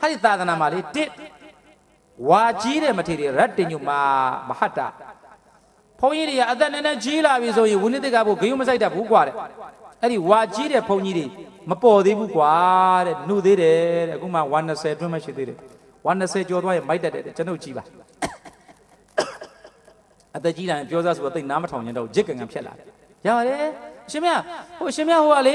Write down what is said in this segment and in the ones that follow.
ဟာဒီသာသနာမှာလေတစ်ဝါကြီးတဲ့မထေရရတ္တညုမာမဟတ္တဘုန်းကြီးတွေကအသက်နည်းနည်းကြီးလာပြီဆိုရင်ဝိနည်းတကဖို့ဂယုမဆိုင်တတ်ဘူးကွာတဲ့အဲ့ဒီဝါကြီးတဲ့ဘုန်းကြီးတွေမပေါ်သေးဘူးကွာတဲ့နှုတ်သေးတယ်တဲ့အခုမှ120အတွင်းမှရှိသေးတယ်120ကျော်သွားရင်မိုက်တတ်တယ်တဲ့ကျွန်ုပ်ကြည့်ပါအသက်ကြီးလာရင်ပြောစားဆိုတော့တိတ်နားမထောင်ရင်တော့ဂျစ်ကန်ကန်ဖြတ်လာတယ်။ရပါတယ်။ရှင်မဟိုရှင်မဟိုကလေ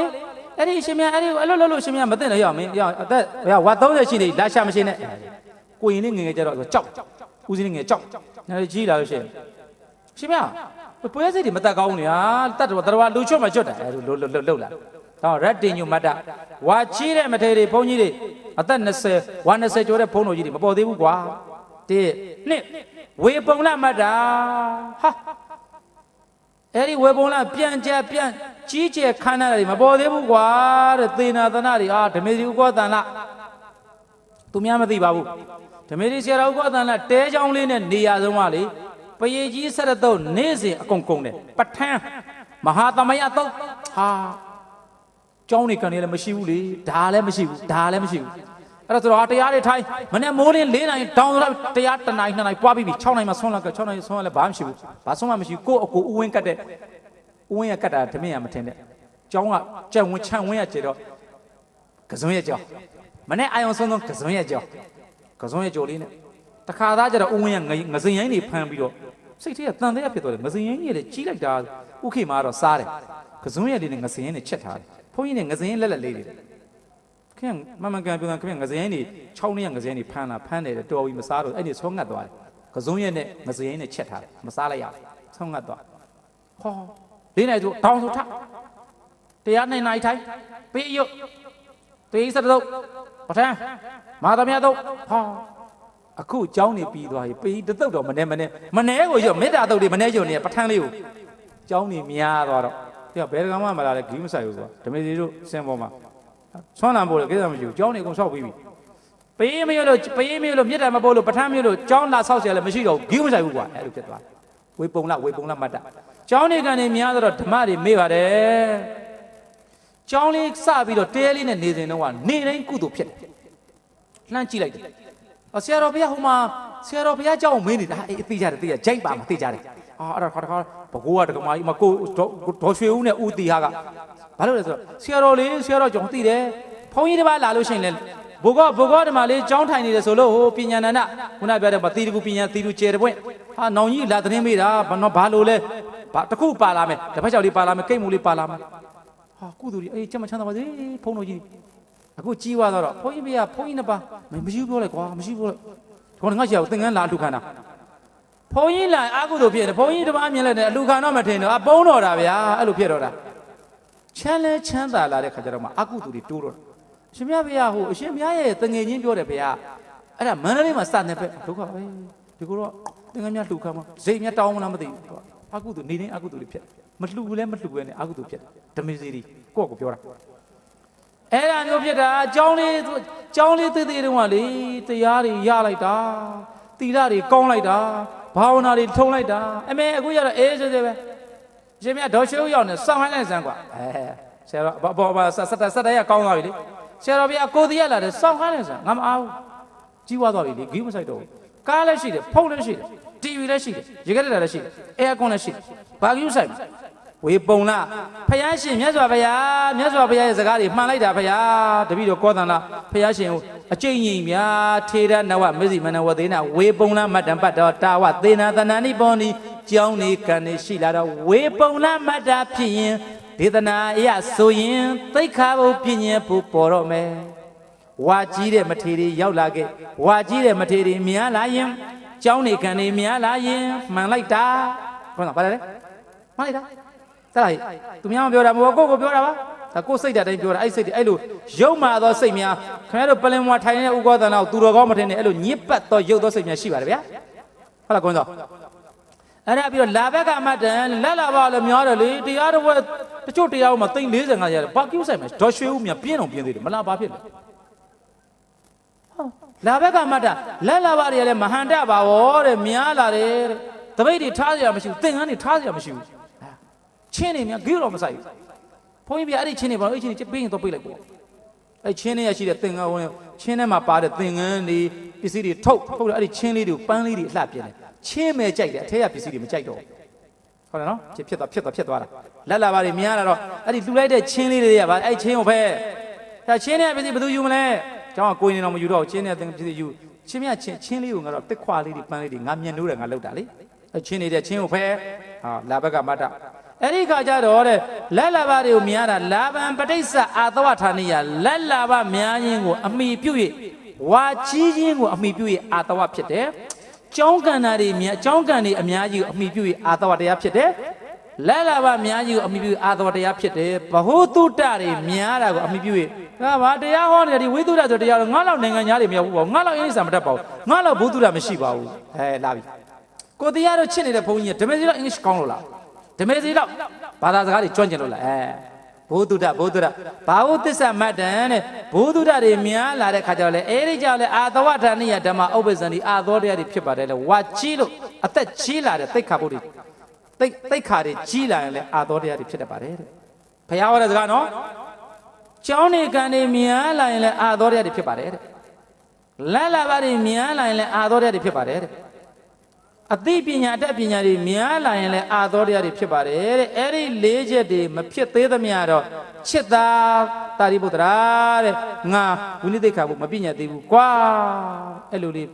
အဲ့ဒီရှင်မအဲ့ဒီကိုအဲ့လိုလို့လို့ရှင်မမသိနဲ့ရအောင်မင်းရအောင်အသက်ဟိုဝါ30ရှိနေလာရှာမရှိနဲ့။ကိုရင်လေးငယ်ငယ်ကြတော့ကြောက်ဦးစင်းလေးငယ်ကြောက်။နားကြီးလာလို့ရှိရင်ရှင်မပွဲစိတ်တွေမတက်ကောင်းနေဟာတတ်တော့တော်လူချွတ်မှချွတ်တယ်အဲ့လိုလှုပ်လှုပ်လှုပ်လာ။တော့ရက်တင်ညုမတ်တဝါချီးတဲ့မထေရီဘုန်းကြီးတွေအသက်20ဝါ20ကျော်တဲ့ဘုန်းတော်ကြီးတွေမပေါ်သေးဘူးကွာ။တစ်နှစ်ဝေပုံလာမတ်တာဟာ အဲ့ဒီဝေပုံလာပြန်ကြပြန်ကြီးကျယ်ခမ်းနားတွေမပေါ်သေးဘူးကွာတဲ့သေနာသနာတွေအာဓမေဒီဥကောတန်လာသူများမသိပါဘူးဓမေဒီဆရာတော်ဥကောတန်လာတဲချောင်းလေးနဲ့နေရာဆုံးကလေပရေကြီးဆက်တဲ့တော့နေ့စဉ်အကုန်ကုန်တယ်ပဋ္ဌာန်းမဟာသမယတော့ဟာကျောင်းနေကန်နေလည်းမရှိဘူးလေဒါလည်းမရှိဘူးဒါလည်းမရှိဘူး အဲ့ဒါဆိုတော့ဟာတရားတွေထိုင်မနေ့မိုးလင်း၄နိုင်တောင်းတော့တရားတစ်နိုင်နှစ်နိုင်ပွားပြီးပြီ6နိုင်မှဆွမ်းလာက6နိုင်ဆွမ်းလာလည်းဘာမှမရှိဘူးဘာဆွမ်းမှမရှိဘူးကိုယ့်အကိုဥဝင်းကတ်တဲ့ဥဝင်းရကတ်တာဓမင်းရမထင်တဲ့ကျောင်းကကြက်ဝင်ချန်ဝင်းရကျေတော့ကစုံရကြောင်းမနေ့အာယုံဆုံးဆုံးကစုံရကြောင်းကစုံရကြောလေးနဲ့တခါသားကျတော့ဥဝင်းရငငစင်ရိုင်းတွေဖမ်းပြီးတော့စိတ်ထဲကတန်သေးရဖြစ်သွားတယ်ငစင်ရိုင်းကြီးလည်းကြီးလိုက်တာဥခေမာကတော့စားတယ်ကစုံရလေးနဲ့ငစင်ရိုင်းနဲ့ချက်ထားတယ်ဘုန်းကြီးနဲ့ငစင်ရိုင်းလက်လက်လေးတွေ ခင်ဗျမမကန်ပြောတာခင်ဗျငစရင်နေ6နှစ်ရငစရင်နေဖမ်းလာဖမ်းတယ်တော်ပြီမစားတော့အဲ့ဒီဆုံးငတ်သွားတယ်ကစုံရက်နဲ့ငစရင်နဲ့ချက်ထားတယ်မစားလိုက်ရဘူးဆုံးငတ်သွားဟောလေးနိုင်ဆိုတောင်းဆိုထတရားနိုင်နိုင်ထိုင်ပေးရုပ်တေးစတုပ်ပထမမာသမယတုပ်ဟောအခုเจ้าနေပြီးသွားပြီပေးတတုပ်တော့မနေမနေမနေကိုရုပ်မေတ္တာတုပ်တွေမနေရုံနေပထမလေးကိုเจ้าနေများသွားတော့ပြဘယ်ကမှမလာလဲဂီးမဆိုင်ဘူးဆိုတာဓမေစီတို့စင်ပေါ်မှာ ဆွမ်းလံဖို့လေကိစ္စမရှိဘူးเจ้าနေအကုန်ဆောက်ပြီးပြီပေးမရလို့ပေးမရလို့မြစ်တယ်မပို့လို့ပထမရလို့เจ้าလာဆောက်เสียလည်းမရှိတော့ဘူးဂီးမဆိုင်ဘူးကွာအဲ့လိုဖြစ်သွားတယ်ဝေပုံလဝေပုံလမတ်တเจ้าနေကနေများတော့ဓမ္မတွေမေ့ပါတယ်เจ้าလေးစပြီးတော့တဲလေးနဲ့နေစဉ်တော့ကနေတိုင်းကုသိုလ်ဖြစ်တယ်လှမ်းကြည့်လိုက်တယ်အဆရာတော်ဘုရားဟိုမှာဆရာတော်ဘုရားเจ้าကိုမင်းနေတာအေးသိကြတယ်သိကြဂျိုက်ပါမသိကြတယ်အာအဲ့ဒါခါတခါဘကိုးကတကမာကြီးမကိုဒေါ်ရွှေဦးနဲ့ဦးတီဟာက ဘာလို့လဲဆိုတော့ဆရာတော်လေးဆရာတော်ကြောင့်သိတယ်ဘုန်းကြီးတစ်ပါးလာလို့ရှိရင်လည်းဘုကောဘုကောဒီမှာလေးကြောင်းထိုင်နေတယ်ဆိုလို့ဟိုပညာနန္ဒခုနပြောတဲ့ဗတိတကူပညာသီလူကျဲတဲ့ပွင့်ဟာနောင်ကြီးလာသတင်းမေးတာဘာနော်ဘာလို့လဲဘာတခုပါလာမယ်တစ်ဖက်ကြောက်လေးပါလာမယ်ကိတ်မူလေးပါလာမယ်ဟာကုသူကြီးအေးကျမချမ်းသာပါစေဖုန်းတော်ကြီးအခုကြီးသွားတော့ဘုန်းကြီးမရဘုန်းကြီးနှစ်ပါးမရှိဘူးပြောလိုက်ကွာမရှိဘူးပြောလိုက်ခေါင်းငါ့ရှာကိုသင်္ကန်းလာအထုခန္ဓာဘုန်းကြီးလာအာကုသို့ဖြစ်တယ်ဘုန်းကြီးတစ်ပါးမြင်လိုက်တယ်အလူခံတော့မထင်တော့အပုံးတော်တာဗျာအဲ့လိုဖြစ်တော့တာ ချမ်းလဲချမ်းသာလာတဲ့ခါကျတော့မှအကုသို့တွေတိုးတော့အရှင်မြတ်ဗျာဟိုအရှင်မြတ်ရဲ့တငယ်ချင်းပြောတယ်ဗျာအဲ့ဒါမန္တလေးမှာစတဲ့ပဲဒုက္ခပဲဒီကိုတော့သင်္ကန်းများလှူခံမစိတ်များတောင်းမလားမသိဘူးအကုသို့နေနေအကုသို့တွေဖြစ်မလှူလည်းမလှူပဲနဲ့အကုသို့ဖြစ်ဓမေစီရီကိုယ့်ကိုပြောတာအဲ့ဒါမျိုးဖြစ်တာအကြောင်းလေးအကြောင်းလေးသေးသေးတုန်းကလေတရားတွေရလိုက်တာသီလတွေကောင်းလိုက်တာဘာဝနာတွေထုံလိုက်တာအမေအခုရတော့အေးစေးစေးပဲ ရှင်မြတ်ဒေါ်ရှိုးရောက်နေစောင်းဟိုင်းလိုက်စမ်းကွာအဲဆရာတော်ဘောဘာဆက်ဆက်ဆက်တရကောင်းသွားပြီလေဆရာတော်ဗျာကိုတည်းရလာတယ်စောင်းဟိုင်းလိုက်စမ်းငါမအားဘူးကြီးွားသွားပြီလေဂိမဆိုင်တော့ဘူးကားလည်းရှိတယ်ဖုန်းလည်းရှိတယ်တီဗီလည်းရှိတယ်ရေကက်တက်လည်းရှိတယ်အဲကွန်လည်းရှိတယ်ဘာကြီးဆိုင်ဝေပုံလားဖယားရှင်မြတ်စွာဘုရားမြတ်စွာဘုရားရဲ့စကားတွေမှန်လိုက်တာဘုရားတပည့်တော်ကောသန္တာဖယားရှင်ကိုအကျိန်ကြီးများထေရနဝမစ္စည်းမနဝသေးနာဝေပုံလားမတ္တံပတ်တော်တာဝသေနာသဏ္ဍာနိပေါနိ ကြောင်းနေကံနေရှိလာတော့ဝေပုံလားမတ္တာဖြစ်ရင်ဒေသနာအရဆိုရင်သိက္ခာဘုပြည့်ညင်ဖို့ပေါ်တော့မယ်ဝါကြီးတဲ့မထေရီရောက်လာခဲ့ဝါကြီးတဲ့မထေရီများလာရင်ကြောင်းနေကံနေများလာရင်မှန်လိုက်တာဟုတ်လားဗါလဲမှန်လိုက်တာစလိုက်သူများမပြောတာမဟုတ်ကိုကိုပြောတာပါဒါကိုစိတ်တဲ့အတိုင်းပြောတာအဲ့စိတ်တွေအဲ့လိုရုပ်မာသောစိတ်များခင်ဗျားတို့ပလင်မွာထိုင်နေတဲ့ဥကောသနာကိုသူတော်ကောင်းမထင်နဲ့အဲ့လိုညစ်ပတ်သောရုပ်သောစိတ်များရှိပါတယ်ဗျာဟုတ်လားကွန်းစော အဲ့ဒါပြီးတော့လာဘက်ကအမတ်တန်လက်လာပါလို့များတယ်လေတရားတော်တချို့တရားဥမှာသိန်း45ရတယ်ဘာကိစ္စဆိုင်မှာဒေါ်ရွှေဦးမြပြင်းအောင်ပြင်းသေးတယ်မလားဘာဖြစ်လဲလာဘက်ကမတ်တာလက်လာပါတွေကလည်းမဟန်တပါဝေါ်တဲ့များလာတယ်တဲ့တပိတ်တွေထားစရာမရှိဘူးသင်္ကန်းတွေထားစရာမရှိဘူးချင်းနေများဂိတော့မဆိုင်ဘူးဘုန်းကြီးပြအဲ့ဒီချင်းနေပါလို့အဲ့ချင်းနေပေးရင်တော့ပေးလိုက်ပေါ့ အဲ့ချင်းလေးရရှိတဲ့သင်္ကန်းဝင်ချင်းထဲမှာပါတဲ့သင်္ကန်းတွေပစ္စည်းတွေထုတ်ထုတ်တော့အဲ့ဒီချင်းလေးတွေကိုပန်းလေးတွေအလှပြင်းတယ်ချင်းပဲကြိုက်တယ်အထက်ကပစ္စည်းတွေမကြိုက်တော့ဘူးဟုတ်တယ်နော်ဖြစ်ဖြစ်သွားဖြစ်သွားဖြစ်သွားတာလက်လာပါတွေမြင်ရတာတော့အဲ့ဒီလှူလိုက်တဲ့ချင်းလေးတွေကဗာအဲ့ချင်းကိုဖဲဒါချင်းနဲ့ပစ္စည်းဘယ်သူယူမလဲကျောင်းကကိုရင်တော်မယူတော့ချင်းနဲ့သင်ပစ္စည်းယူချင်းမြချင်းချင်းလေးကိုငါတော့တစ်ခွာလေးတွေပန်းလေးတွေငါမြင်လို့တယ်ငါလောက်တာလေအဲ့ချင်းနေတဲ့ချင်းကိုဖဲဟာလာဘက်ကမတ်တာ အဲ့ဒီခါကျတော့တဲ့လက်လာဘတွေကိုမြင်ရတာလာဘံပဋိစ္စအာသဝဌာနိယလက်လာဘများခြင်းကို အမိပြု၍ဝါကြီးခြင်းကို အမိပြု၍အာသဝဖြစ်တယ်။ကျောင်းကန္နာတွေမြကျောင်းကန္တွေအများကြီးကိုအမိပြု၍အာသဝတရားဖြစ်တယ်။လက်လာဘများကြီးကိုအမိပြု၍အာသဝတရားဖြစ်တယ်။ဘ ഹു တုတ္တတွေများတာကိုအမိပြု၍ငါဘာတရားဟောနေတယ်ဒီဝိသုဒ္ဓဆိုတရားတော့ငါလောက်နိုင်ငံသားတွေမရောက်ဘူးပေါ့ငါလောက်အင်းစံမတတ်ပါဘူးငါလောက်ဘုသူဒ္ဓမရှိပါဘူး။ဟဲလာပြီ။ကိုတရားတို့ချစ်နေတဲ့ဘုန်းကြီးကဓမ္မစီတော့အင်္ဂလိပ်ကောင်းလို့လား ဓမ္မစီတော့ဘာသာစကားတွေကျွမ်းကျင်လို့လားအဲဘုဒ္ဓဘုဒ္ဓဘာဝသစ္စာမတ္တန်တဲ့ဘုဒ္ဓတွေများလာတဲ့ခါကျတော့လေအဲဒီကြောင့်လေအာသဝဌာနိယဓမ္မဥပ္ပဇ္ဇန်ဒီအာသောတရားတွေဖြစ်ပါတယ်လေဝါကြီးလို့အသက်ကြီးလာတဲ့သိက္ခာပုဒ်တွေသိက္သိက္ခာတွေကြီးလာရင်လေအာသောတရားတွေဖြစ်တတ်ပါတယ်တဲ့ဘုရားဟောတဲ့စကားနော်ကျောင်းနေကံတွေများလာရင်လေအာသောတရားတွေဖြစ်ပါတယ်တဲ့လက်လာပါတွေများလာရင်လေအာသောတရားတွေဖြစ်ပါတယ်တဲ့ အသိပညာအတတ်ပညာတွေများလာရင်လည်းအာသောတရားတွေဖြစ်ပါတယ်တဲ့အဲ့ဒီလေးချက်တွေမဖြစ်သေးသမျှတော့ချစ်သာတာရိပုတ္တရာတဲ့ငါဝိနိသိက္ခာဘုမပညာသေးဘူးကွာအဲ့လိုလေး